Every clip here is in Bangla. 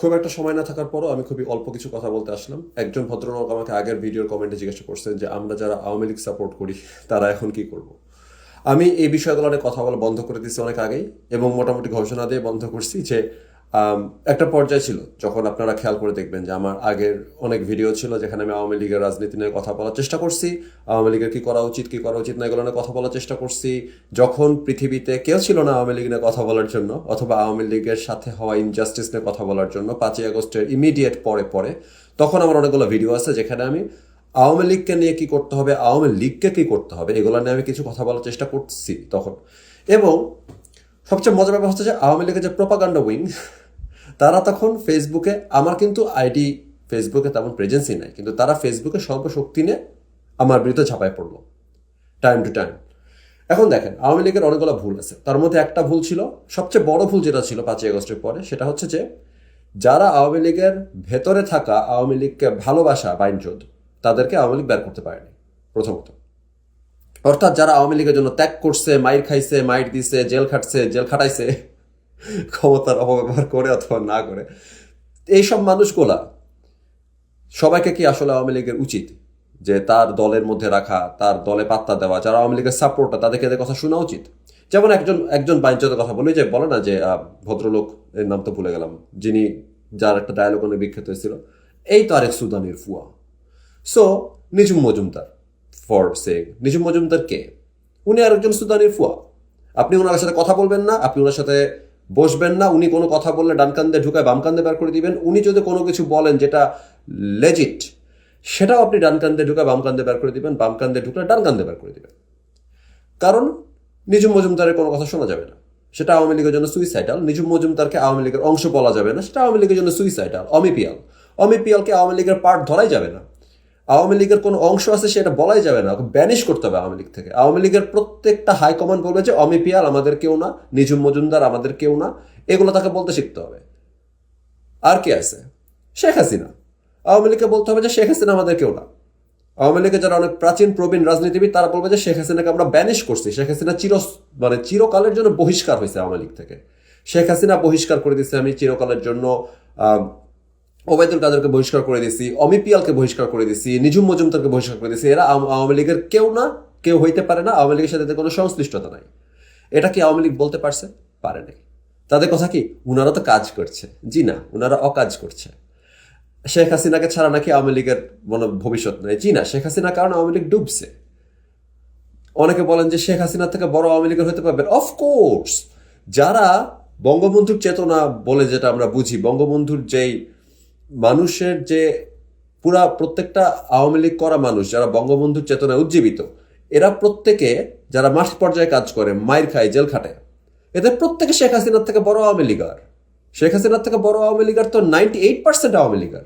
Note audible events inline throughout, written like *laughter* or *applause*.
খুব একটা সময় না থাকার পরও আমি খুবই অল্প কিছু কথা বলতে আসলাম। একজন ভদ্রলোক আমাকে আগের ভিডিওর কমেন্টে জিজ্ঞাসা করছেন যে, আমরা যারা আওয়ামী লীগ সাপোর্ট করি, তারা এখন কি করব? আমি এই বিষয়গুলো অনেক কথা বলা বন্ধ করে দিয়েছি অনেক আগেই এবং মোটামুটি ঘোষণা দিয়ে বন্ধ করছি যে একটা পর্যায়ে ছিল যখন আপনারা খেয়াল করে দেখবেন যে আমার আগের অনেক ভিডিও ছিল যেখানে আমি আওয়ামী লীগের রাজনীতি নিয়ে কথা বলার চেষ্টা করছি, আওয়ামী লীগের কি করা উচিত, কি করা উচিত না, এগুলো নিয়ে কথা বলার চেষ্টা করছি। যখন পৃথিবীতে কেউ ছিল না আওয়ামী লীগ নিয়ে কথা বলার জন্য অথবা আওয়ামী লীগের সাথে হওয়া ইনজাস্টিস নিয়ে কথা বলার জন্য পাঁচই আগস্টের ইমিডিয়েট পরে পরে, তখন আমার অনেকগুলো ভিডিও আছে যেখানে আমি আওয়ামী লীগকে নিয়ে কি করতে হবে, আওয়ামী লীগকে কি করতে হবে, এগুলো নিয়ে আমি কিছু কথা বলার চেষ্টা করছি তখন। এবং সবচেয়ে মজার ব্যাপার হচ্ছে যে আওয়ামী লীগের যে প্রপাগান্ডা উইং তারা তখন ফেসবুকে আমার কিন্তু আইডি ফেসবুকে তেমন প্রেজেন্সই নাই, কিন্তু তারা ফেসবুকে সর্বশক্তি নিয়ে আমার বিরুদ্ধে ঝাঁপায় পড়ল টাইম টু টাইম এখন দেখেন, আওয়ামী লীগের অনেকগুলো ভুল আছে। তার মধ্যে একটা ভুল ছিল, সবচেয়ে বড় ভুল যেটা ছিল পাঁচই আগস্টের পরে, সেটা হচ্ছে যে, যারা আওয়ামী লীগের ভেতরে থাকা আওয়ামী লীগকে ভালোবাসা, বাইনচোদ, তাদেরকে আওয়ামী লীগ বের করতে পারেনি, প্রথমত। অর্থাৎ যারা আওয়ামী লীগের জন্য ত্যাগ করছে, মাইর খাইছে, মাইর দিছে, জেল খাটছে, জেল খাটাইছে ক্ষমতার অপব্যবহার করে অথবা না করে। এইসব মানুষগুলা, সবাইকে কি আসলে আওয়ামী লীগের উচিত যে তার দলের মধ্যে রাখা, তার দলে পাত্তা দেওয়া, যারা আওয়ামী লীগের সাপোর্টার তাদেরকে এদের কথা শোনা উচিত? যেমন একজন একজন বাইঞ্চদের কথা বলি, যে বলে না যে ভদ্রলোক, এর নাম তো ভুলে গেলাম, যিনি যার একটা ডায়লগ অনেক বিখ্যাত হয়েছিল, এই তো আরেক সুদানির ফুয়া। So Nijhum Majumdar, for say Nijhum Majumdar কে? উনি আরেকজন সুদানির ফুয়া। আপনি ওনার সাথে কথা বলবেন না, আপনি ওনার সাথে বসবেন না, উনি কোনো কথা বললে ডান কান্দে ঢুকায় বাম কান্দে বের করে দিবেন। উনি যদি কোনো কিছু বলেন যেটা লেজিট সেটাও আপনি ডান কান্দে ঢুকায় বাম কান্দে বের করে দিবেন, বাম কান্দে ঢুকলে ডান কান্দে বের করে দিবেন। কারণ নিজুম মজুমদারের কোনো কথা শোনা যাবে না। সেটা আওয়ামী লীগের জন্য সুইসাইডাল নিজুম মজুমদারকে আওয়ামী লীগের অংশ বলা যাবে না, সেটা আওয়ামী লীগের জন্য সুইসাইডাল অমিপিয়াল। অমিপিয়ালকে আওয়ামী লীগের পার্ট ধরাই যাবে না। আওয়ামী লীগের কোনো অংশ আছে সেটা বলাই যাবে না ব্যানিশ করতে হবে আওয়ামী লীগ থেকে। আওয়ামী লীগের প্রত্যেকটা হাইকমান্ড বলবে যে অমিপিয়াল আমাদের কেউ না নিজুম মজুমদার আমাদের কেউ না, এগুলো তাকে বলতে শিখতে হবে। আর কে আছে? শেখ হাসিনা। আওয়ামী লীগকে বলতে হবে যে শেখ হাসিনা আমাদের কেউ না। আওয়ামী লীগের যারা অনেক প্রাচীন, প্রবীণ রাজনীতিবিদ, তারা বলবে যে শেখ হাসিনাকে আমরা ব্যানিশ করছি। শেখ হাসিনা চির মানে চিরকালের জন্য বহিষ্কার হয়েছে আওয়ামী লীগ থেকে। শেখ হাসিনা বহিষ্কার করে দিচ্ছে আমি চিরকালের জন্য ওবায়দুল কাদেরকে বহিষ্কার করে দিছি অমিপিয়ালকে বহিষ্কার করে দিছি নিজুম মজুমদারকে বহিষ্কার করে দিছি, এরা আওয়ামী লীগের কেউ না, কেউ হইতে পারে না, আওয়ামী লীগের সাথে কোনো সংশ্লিষ্টতা নাই। এটা কি আওয়ামী লীগ বলতে পারছে? পারে নাই। তাদের কথা কি, উনারা তো কাজ করছে। জি না, উনারা অকাজ করছে। শেখ হাসিনাকে ছাড়া নাকি আওয়ামী লীগের মনে ভবিষ্যৎ নেই? জি না, শেখ হাসিনা কারণ আওয়ামী লীগ ডুবছে। অনেকে বলেন যে শেখ হাসিনা থেকে বড় আওয়ামী লীগের হতে পারবেন অফকোর্স যারা বঙ্গবন্ধুর চেতনা বলে যেটা আমরা বুঝি, বঙ্গবন্ধুর যেই মানুষের যে পুরা প্রত্যেকটা আওয়ামী লীগ করা মানুষ, যারা বঙ্গবন্ধুর চেতনায় উজ্জীবিত, এরা প্রত্যেকে যারা মাঠ পর্যায়ে কাজ করে মায়ের খায়, জেল খাটে। এদের প্রত্যেকে শেখ হাসিনার থেকে বড় আওয়ামী লীগার শেখ হাসিনার থেকে বড় আওয়ামী লীগার তো ninety eight percent Awami Leaguer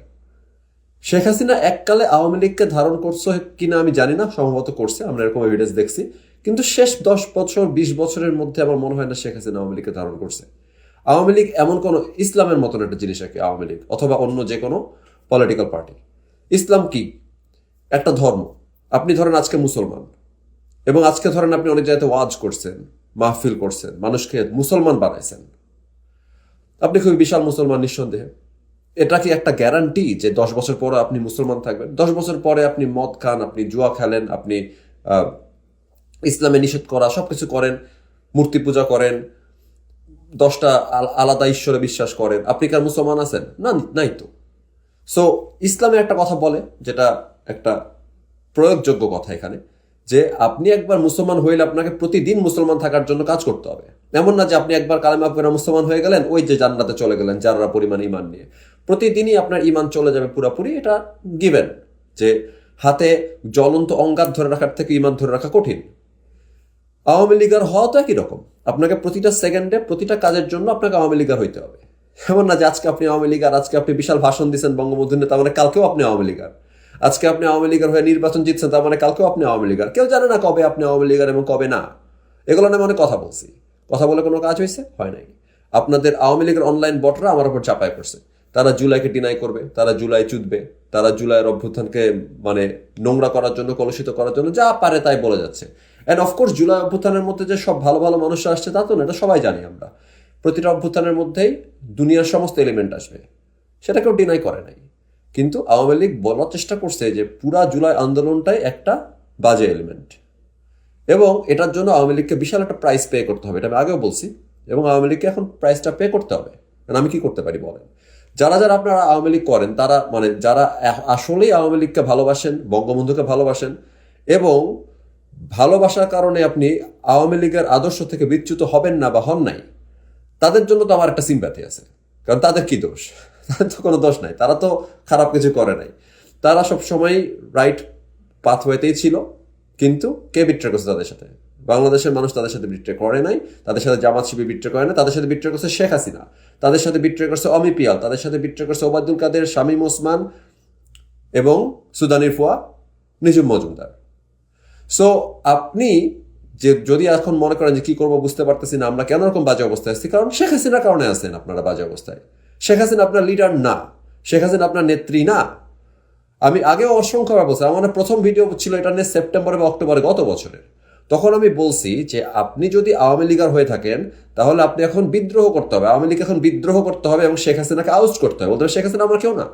Sheikh Hasina এককালে আওয়ামী লীগকে ধারণ করছে কিনা আমি জানি না, সম্ভবত করছে, আমরা এরকম এভিডেন্স দেখছি। কিন্তু শেষ দশ বছর, বিশ বছরের মধ্যে আমার মনে হয় না শেখ হাসিনা আওয়ামী লীগকে ধারণ করছে। আওয়ামী লীগ এমন কোনো ইসলামের মতন একটা জিনিস আর কি আওয়ামী লীগ, অথবা অন্য যে কোনো পলিটিক্যাল পার্টি ইসলাম কি? একটা ধর্ম। আপনি ধরেন আজকে মুসলমান, এবং আজকে ধরেন আপনি অনেক জায়গাতে ওয়াজ করছেন, মাহফিল করছেন, মানুষকে মুসলমান বানাইছেন। আপনি খুবই বিশাল মুসলমান, নিঃসন্দেহে। এটা কি একটা গ্যারান্টি যে দশ বছর পরে আপনি মুসলমান থাকবেন? দশ বছর পরে আপনি মদ খান, আপনি জুয়া খেলেন, আপনি ইসলামে নিষেধ করা, সবকিছু করেন, মূর্তি পূজা করেন দশটা আল- আলাদা ঈশ্বরে বিশ্বাস করেন। আপনি কার মুসলমান আছেন? না, নাই তো। সো ইসলামে একটা কথা বলে, যেটা একটা প্রয়োগযোগ্য কথা এখানে, যে আপনি একবার মুসলমান হইলে আপনাকে প্রতিদিন মুসলমান থাকার জন্য কাজ করতে হবে। এমন না যে আপনি একবার কালেমা পড়ে মুসলমান হয়ে গেলেন, ওই যে জান্নাতে চলে গেলেন যারা পরিমাণ ইমান নিয়ে। প্রতিদিনই আপনার ইমান চলে যাবে পুরোপুরি, এটা গিভেন, যে হাতে জ্বলন্ত অঙ্গার ধরে রাখার থেকে ইমান ধরে রাখা কঠিন। আওয়ামী লীগের হওয়া তো একই রকম। আপনাকে প্রতিটা সেকেন্ডে প্রতিটা কাজের জন্য আপনাকে আওয়ামী লীগার হইতে হবে। এমন না যে আজকে আপনি আওয়ামী লীগার আজকে আপনি বিশাল ভাষণ দিচ্ছেন বঙ্গবন্ধু নিয়ে তার মানে কালকেও আপনি আওয়ামী লীগার আজকে আপনি আওয়ামী লীগার হয়ে নির্বাচন জিতছেন, তার মানে কালকেও আপনি আওয়ামী লীগার কেউ জানে না কবে আপনি আওয়ামী লীগার এবং কবে না। এগুলো নিয়ে আমি অনেক কথা বলছি। কথা বলে কোনো কাজ হয়েছে হয় নাই। আপনাদের আওয়ামী লীগের অনলাইন বটরা আমার উপর চাপায় পড়ছে। তারা জুলাইকে ডিনাই করবে, তারা জুলাই চুদবে, তারা জুলাইয়ের অভ্যুত্থানকে মানে নোংরা করার জন্য, কলুষিত করার জন্য যা পারে তাই বলে যাচ্ছে। অ্যান্ড অফকোর্স জুলাই অভ্যুত্থানের মধ্যে যে সব ভালো ভালো মানুষ আসছে, তা তো না, এটা সবাই জানি আমরা। প্রতিটা অভ্যুত্থানের মধ্যেই দুনিয়ার সমস্ত এলিমেন্ট আসবে। সেটা কেউ ডিনাই করে নাই। কিন্তু আওয়ামী লীগ বলার চেষ্টা করছে যে পুরা জুলাই আন্দোলনটাই একটা বাজে এলিমেন্ট এবং এটার জন্য আওয়ামী লীগকে বিশাল একটা প্রাইস পে করতে হবে, এটা আমি আগেও বলছি। এবং আওয়ামী লীগকে এখন প্রাইসটা পে করতে হবে। কারণ আমি কি করতে পারি বলেন? যারা যারা আপনারা আওয়ামী লীগ করেন, তারা মানে যারা আসলেই আওয়ামী লীগকে ভালোবাসেন, বঙ্গবন্ধুকে ভালোবাসেন, এবং ভালোবাসার কারণে আপনি আওয়ামী লীগের আদর্শ থেকে বিচ্যুত হবেন না বা হন নাই, তাদের জন্য তো আমার একটা সিম্প্যাথি আছে। কারণ তাদের কি দোষ? *laughs* তাদের তো কোনো দোষ নাই। তারা তো খারাপ কিছু করে নাই। তারা সব সময় রাইট পাথওয়েতেই ছিল, কিন্তু কে বিট্রে করছে তাদের সাথে? বাংলাদেশের মানুষ তাদের সাথে বিট্রে করে নাই, তাদের সাথে জামাত শিবির বিট্রে করে না তাদের সাথে বিট্রে করছে শেখ হাসিনা, তাদের সাথে বিট্রে করছে অমি পিয়াল, তাদের সাথে বিট্রে করছে ওবায়দুল কাদের, শামীম ওসমান এবং সুদানির ফুয়া নিজুম মজুমদার। সো আপনি যে যদি এখন মনে করেন যে কি করব বুঝতে পারতেছি না, আমরা কেন রকম বাজে অবস্থায় আছি? কারণ শেখ হাসিনার কারণে আছেন আপনারা বাজে অবস্থায়। শেখ হাসিনা আপনার লিডার না। শেখ হাসিনা আপনার নেত্রী না। আমি আগেও অসংখ্যবার বলছি, আমার প্রথম ভিডিও ছিল এটা নিয়ে সেপ্টেম্বরে বা অক্টোবরে গত বছরের। তখন আমি বলছি যে আপনি যদি আওয়ামী লীগার হয়ে থাকেন, তাহলে আপনি এখন বিদ্রোহ করতে হবে। আওয়ামী লীগ এখন বিদ্রোহ করতে হবে এবং শেখ হাসিনাকে আউট করতে হবে। বলতে শেখ হাসিনা আমরা কেউ না।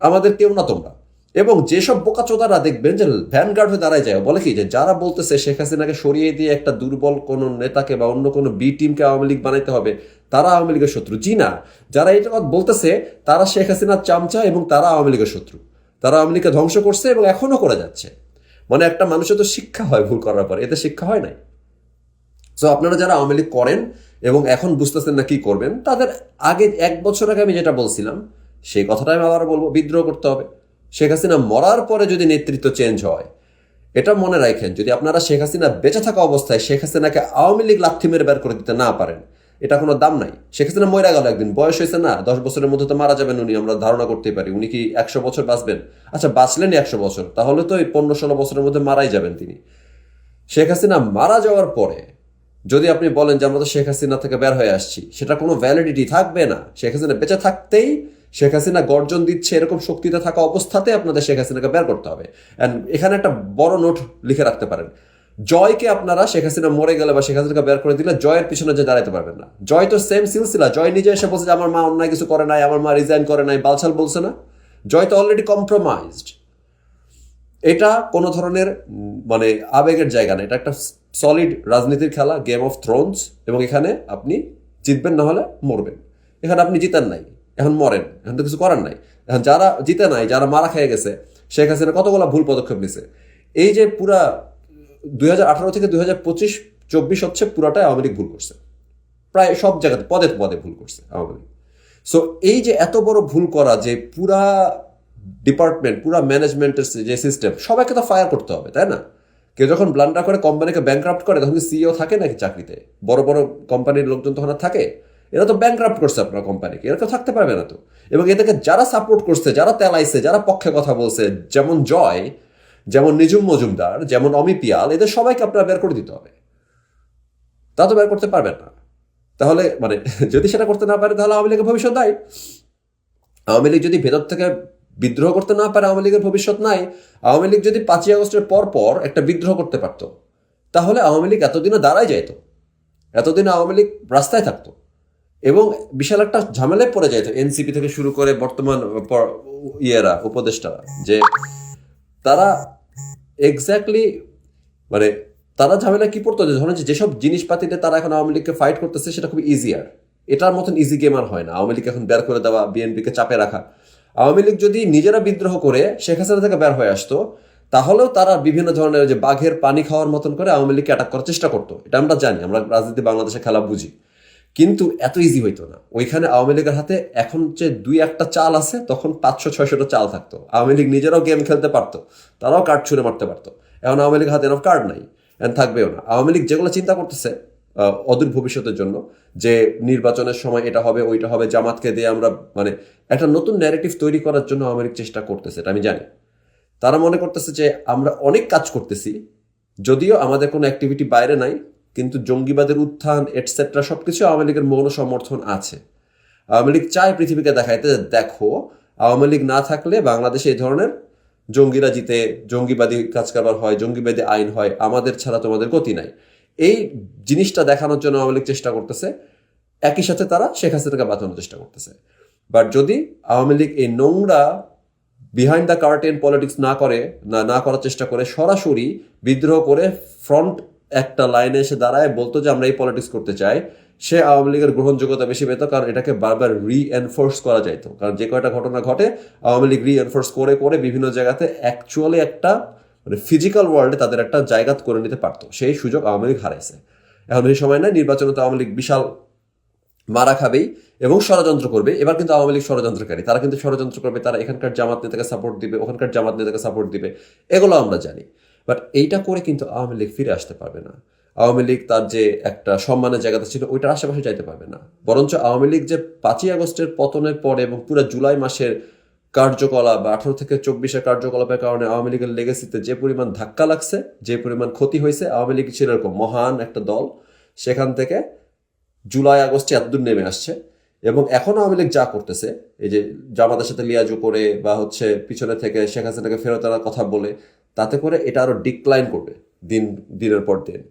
আমাদের কেউ না তোমরা। এবং যেসব বোকাচোদারা দেখবেন যে ভ্যানগার্ড হয়ে দাঁড়ায় যায়, বলে কি যে যারা বলতেছে শেখ হাসিনাকে সরিয়ে দিয়ে একটা দুর্বল কোন নেতাকে বা অন্য কোনো বি টিমকে আওয়ামী লীগ বানাইতে হবে, তারা আওয়ামী লীগের শত্রু। জি না, যারা এটা কথা বলতেছে, তারা শেখ হাসিনার চামচা এবং তারা আওয়ামী লীগের শত্রু। তারা আওয়ামী লীগকে ধ্বংস করছে এবং এখনও করে যাচ্ছে। মানে একটা মানুষের তো শিক্ষা হয় ভুল করার পর, এতে শিক্ষা হয় নাই। সো আপনারা যারা আওয়ামী লীগ করেন এবং এখন বুঝতেছেন না কি করবেন, তাদের আগে এক বছর আগে আমি যেটা বলছিলাম, সেই কথাটাই আমি আবার বলব, বিদ্রোহ করতে হবে। শেখ হাসিনা মরার পরে যদি নেতৃত্ব চেঞ্জ হয়, এটা মনে রাখেন, যদি আপনারা শেখ হাসিনা বেঁচে থাকা অবস্থায় শেখ হাসিনাকে আওয়ামী লীগ লাথি মেরে বের করে দিতে না পারেন, এটা কোনো দাম নাই। শেখ হাসিনা মরে গেল একদিন, বয়স হয়েছে না, দশ বছরের মধ্যে তো মারা যাবেন উনি, আমরা ধারণা করতে পারি, উনি কি একশো বছর বাঁচবেন? আচ্ছা বাঁচলেন একশো বছর, তাহলে তো এই পনেরো ষোলো বছরের মধ্যে মারাই যাবেন তিনি। শেখ হাসিনা মারা যাওয়ার পরে, যদি আপনি বলেন যে আমরা তো শেখ হাসিনা থেকে বের হয়ে আসছি, সেটা কোনো ভ্যালিডিটি থাকবে না। শেখ হাসিনা বেঁচে থাকতেই শেখ হাসিনা গর্জন দিচ্ছে এরকম শক্তিতে থাকা অবস্থাতে আপনাদের শেখ হাসিনাকে বের করতে হবে। অ্যান্ড এখানে একটা বড় নোট লিখে রাখতে পারেন। জয়কে আপনারা শেখ হাসিনা মরে গেলে বা শেখ হাসিনাকে বের করে দিলে জয়ের পিছনে যে দাঁড়াতে পারবেন না। জয় তো সেম সিলসিলা। জয় নিজে এসে বলছে যে, আমার মা অন্যায় কিছু করে নাই, আমার মা রিজাইন করে নাই। বালছাল বলছে না। জয় তো অলরেডি কম্প্রোমাইজড এটা কোনো ধরনের মানে আবেগের জায়গা না। এটা একটা সলিড রাজনীতির খেলা গেম অফ থ্রোনস এবং এখানে আপনি জিতবেন না হলে মরবেন। এখানে আপনি জিতেন নাই। এখন মরেন, এখন তো কিছু করার নাই। এখন যারা জিতে নাই, যারা মারা খেয়ে গেছে, শেখ হাসিনা কতগুলো ভুল পদক্ষেপ নিছে? এই যে পুরা দুই হাজার আঠারো থেকে দুই হাজার পঁচিশ, চব্বিশ হচ্ছে পুরাটাই আওয়ামী লীগ ভুল করছে। প্রায় সব জায়গাতে, পদে পদে ভুল করছে আওয়ামী লীগ। সো এই যে এত বড় ভুল করা, যে পুরা ডিপার্টমেন্ট পুরা ম্যানেজমেন্টের যে সিস্টেম সবাইকে তো ফায়ার করতে হবে, তাই না? কেউ যখন ব্লান্ডার করে কোম্পানিকে ব্যাংক্রাফ্ট করে, তখন সিইও থাকে নাকি চাকরিতে? বড় বড় কোম্পানির লোকজন তখন আর থাকে? এরা তো ব্যাংক্রাফ্ট করছে আপনার কোম্পানিকে এরা তো থাকতে পারবে না তো। এবং এদেরকে যারা সাপোর্ট করছে, যারা তেলাইছে, যারা পক্ষে কথা বলছে, যেমন জয়, যেমন নিজুম মজুমদার, যেমন অমি পিয়াল, এদের সবাইকে আপনারা বের করে দিতে হবে। তা তো বের করতে পারবেন না। তাহলে মানে *laughs* যদি সেটা করতে না পারে, তাহলে আওয়ামী লীগের ভবিষ্যৎ নাই। আওয়ামী লীগ যদি ভেতর থেকে বিদ্রোহ করতে না পারে, আওয়ামী লীগের ভবিষ্যৎ নাই। আওয়ামী লীগ যদি পাঁচই আগস্টের পর পর একটা বিদ্রোহ করতে পারত, তাহলে আওয়ামী লীগ এতদিনে দাঁড়ায় যাইতো। এতদিন আওয়ামী লীগ রাস্তায় থাকতো। এবং বিশাল একটা ঝামেলায় পড়ে যাইতো এনসিপি থেকে শুরু করে বর্তমান ইয়েরা, উপদেষ্টারা, যে তারা এক্স্যাক্টলি মানে তারা ঝামেলা কি পড়তো? যে ধরেন যে যেসব জিনিসপাতিতে তারা এখন আওয়ামী লীগকে ফাইট করতেছে, সেটা খুব ইজিয়ার এটার মতন ইজি গেম আর হয় না। আওয়ামী লীগ এখন বের করে দেওয়া বিএনপিকে চাপে রাখা। আওয়ামী লীগ যদি নিজেরা বিদ্রোহ করে, শেখ হাসিনা থেকে বের হয়ে আসতো, তাহলেও তারা বিভিন্ন ধরনের যে বাঘের পানি খাওয়ার মতন করে আওয়ামী লীগকে অ্যাটাক করার চেষ্টা করতো। এটা আমরা জানি, আমরা রাজনীতি বাংলাদেশে খেলা বুঝি। কিন্তু এত ইজি হইতো না। ওইখানে আওয়ামী লীগের হাতে এখন যে দুই একটা চাল আছে, তখন পাঁচশো, ছয়শোটা চাল থাকতো। আওয়ামী লীগ নিজেরাও গেম খেলতে পারতো, তারাও কার্ড ছুঁড়ে মারতে পারতো। এখন আওয়ামী লীগের হাতে এরকম কার্ড নাই এখন থাকবেও না। আওয়ামী লীগ যেগুলো চিন্তা করতেছে অদূর ভবিষ্যতের জন্য, যে নির্বাচনের সময় এটা হবে, ওইটা হবে, জামাতকে দিয়ে আমরা মানে একটা নতুন ন্যারেটিভ তৈরি করার জন্য আওয়ামী লীগ চেষ্টা করতেছে, এটা আমি জানি। তারা মনে করতেছে যে আমরা অনেক কাজ করতেছি, যদিও আমাদের কোনো অ্যাক্টিভিটি বাইরে নাই কিন্তু জঙ্গিবাদের উত্থান এটসেট্রা সব কিছু আওয়ামী লীগের মৌন সমর্থন আছে। আওয়ামী লীগ চায় পৃথিবীকে দেখাইতে দেখো, আওয়ামী লীগ না থাকলে বাংলাদেশে এই ধরনের জঙ্গিরা জিতে, জঙ্গিবাদী কাজ কারবার হয়, জঙ্গিবাদী আইন হয়, আমাদের ছাড়া তোমাদের গতি নাই। এই জিনিসটা দেখানোর জন্য আওয়ামী লীগ চেষ্টা করতেছে। একই সাথে তারা শেখ হাসিনাকে বাঁচানোর চেষ্টা করতেছে। বাট যদি আওয়ামী লীগ এই নোংরা বিহাইন্ড দ্য কার্টেন পলিটিক্স না করে, না না করার চেষ্টা করে, সরাসরি বিদ্রোহ করে ফ্রন্ট একটা লাইনে এসে দাঁড়ায়, বলতো যে আমরা এই পলিটিক্স করতে চাই। সে আওয়ামী লীগের গ্রহণযোগ্যতা বেশি পেত, কারণ এটাকে বারবার রিএনফোর্স করা যাইতো। কারণ যে কয়টা ঘটনা ঘটে, আওয়ামী লীগ রিএনফোর্স করে করে বিভিন্ন জায়গাতে অ্যাকচুয়ালি একটা মানে ফিজিক্যাল ওয়ার্ল্ডে তাদের একটা জায়গা করে নিতে পারতো। সেই সুযোগ আওয়ামী লীগ হারাইছে। এখন এই সময় নাই, নির্বাচনে তো আওয়ামী লীগ বিশাল মারা খাবেই এবং ষড়যন্ত্র করবে। এবার কিন্তু আওয়ামী লীগ ষড়যন্ত্রকারী। তারা কিন্তু ষড়যন্ত্র করবে, তারা এখানকার জামাত নেতাকে সাপোর্ট দিবে, ওখানকার জামাত নেতাকে সাপোর্ট দিবে। এগুলো আমরা জানি। বাট এইটা করে কিন্তু আওয়ামী লীগ ফিরে আসতে পারবে না। আওয়ামী লীগ তার যে একটা সম্মানের জায়গাটা ছিল, ওইটার আশেপাশে যাইতে পারবে না। বরঞ্চ আওয়ামী লীগ যে পাঁচই আগস্টের পতনের পরে এবং পুরো জুলাই মাসের কার্যকলাপ বা আঠারো থেকে চব্বিশের কার্যকলাপের কারণে আওয়ামী লীগের লেগেসিতে যে পরিমাণ ধাক্কা লাগছে, যে পরিমাণ ক্ষতি হয়েছে, আওয়ামী লীগ ছিল এরকম মহান একটা দল। সেখান থেকে জুলাই আগস্টে এতদূর নেমে আসছে। এবং এখন আওয়ামী লীগ যা করতেছে, এই যে জামাতের সাথে লিয়াজু করে বা হচ্ছে পিছনে থেকে শেখ হাসিনাকে ফেরত আনার কথা বলে তাতে করে এটা আরও ডিক্লাইন করবে দিন, দিনের পর দিন।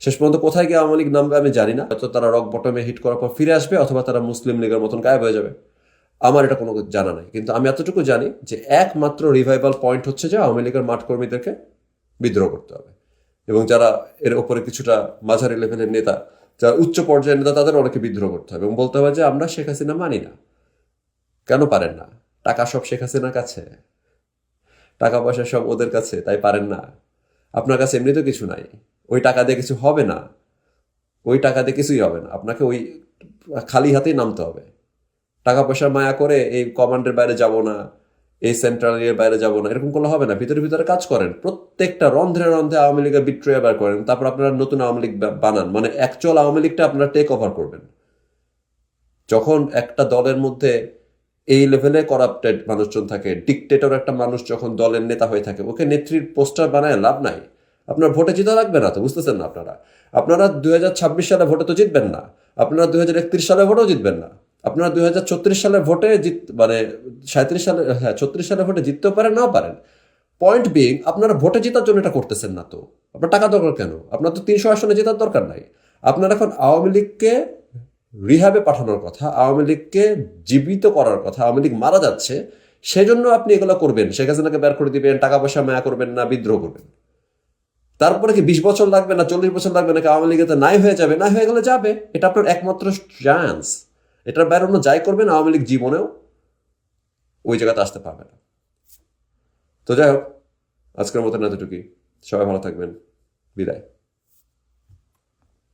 শেষ পর্যন্ত কোথায় গিয়ে আওয়ামী লীগ নামবে আমি জানি না। হয়তো তারা রক বটমে হিট করার পর ফিরে আসবে অথবা তারা মুসলিম লীগের মতন গায়েব হয়ে যাবে। আমার এটা কোনো জানা নাই। কিন্তু আমি এতটুকু জানি যে একমাত্র রিভাইভাল পয়েন্ট হচ্ছে যে আওয়ামী লীগের মাঠ কর্মীদেরকে বিদ্রোহ করতে হবে। এবং যারা এর ওপরে কিছুটা মাঝারি লেভেলের নেতা, যারা উচ্চ পর্যায়ের নেতা, তাদের অনেকে বিদ্রোহ করতে হবে। এবং বলতে হবে যে আমরা শেখ হাসিনা মানি না। কেন পারেন না? টাকা সব শেখ হাসিনার কাছে। টাকা পয়সা সব ওদের কাছে, তাই পারেন না। আপনার কাছে এমনি তো কিছু নাই। ওই টাকা দিয়ে কিছু হবে না। ওই টাকা দিয়ে কিছুই হবে না। আপনাকে ওই খালি হাতেই নামতে হবে। টাকা পয়সার মায়া করে এই কমান্ডের বাইরে যাব না, এই সেন্ট্রাল এর বাইরে যাব না, এরকম করলে হবে না। ভিতরে ভিতরে কাজ করেন। প্রত্যেকটা রন্ধ্রে রন্ধ্রে আওয়ামী লীগের বিট্রয় বার করেন। তারপর আপনারা নতুন আওয়ামী লীগ বানান। মানে অ্যাকচুয়াল আওয়ামী লীগটা আপনারা টেক ওভার করবেন। যখন একটা দলের মধ্যে এই লেভেলে করাপ্টেড মানুষজন থাকে। ডিকটেটর একটা মানুষ যখন দলের নেতা হয়ে থাকে, ওকে নেত্রীর পোস্টার বানায় লাভ নাই। আপনার ভোটে জিতা লাগবে না তো, বুঝতেছেন না আপনারা? আপনারা দু হাজার ছাব্বিশ সালে ভোটে তো জিতবেন না। আপনারা দু হাজার একত্রিশ সালে ভোটেও জিতবেন না। আপনারা দুই হাজার ছত্রিশ সালে ভোটে জিত মানে সাঁত্রিশ সালে হ্যাঁ ছত্রিশ সালে ভোটে জিততেও পারেন, নাও পারেন। পয়েন্ট বিং আপনারা ভোটে জেতার জন্য এটা করতেছেন না তো। আপনার টাকা দরকার কেন? আপনার তো তিনশো আসনে জেতার দরকার নাই। আপনার এখন আওয়ামী লীগকে রিহাবে পাঠানোর কথা, আওয়ামী লীগকে জীবিত করার কথা, আওয়ামী লীগ মারা যাচ্ছে, সেজন্য আপনি এগুলো করবেন। শেখ হাসিনাকে বের করে দিবেন, টাকা পয়সা মায়া করবেন না, বিদ্রোহ করবেন। তারপরে কি বিশ বছর লাগবে না, চল্লিশ বছর লাগবে নাকি আওয়ামী লীগে তো নাই হয়ে যাবে? নাই হয়ে গেলে যাবে। এটা আপনার একমাত্র চান্স এটার বাইরে অন্য যাই করবেন, আওয়ামী লীগ জীবনেও ওই জায়গাতে আসতে পারবে না। তো যাই হোক, আজকের মতন এতটুকুই। সবাই ভালো থাকবেন। বিদায়।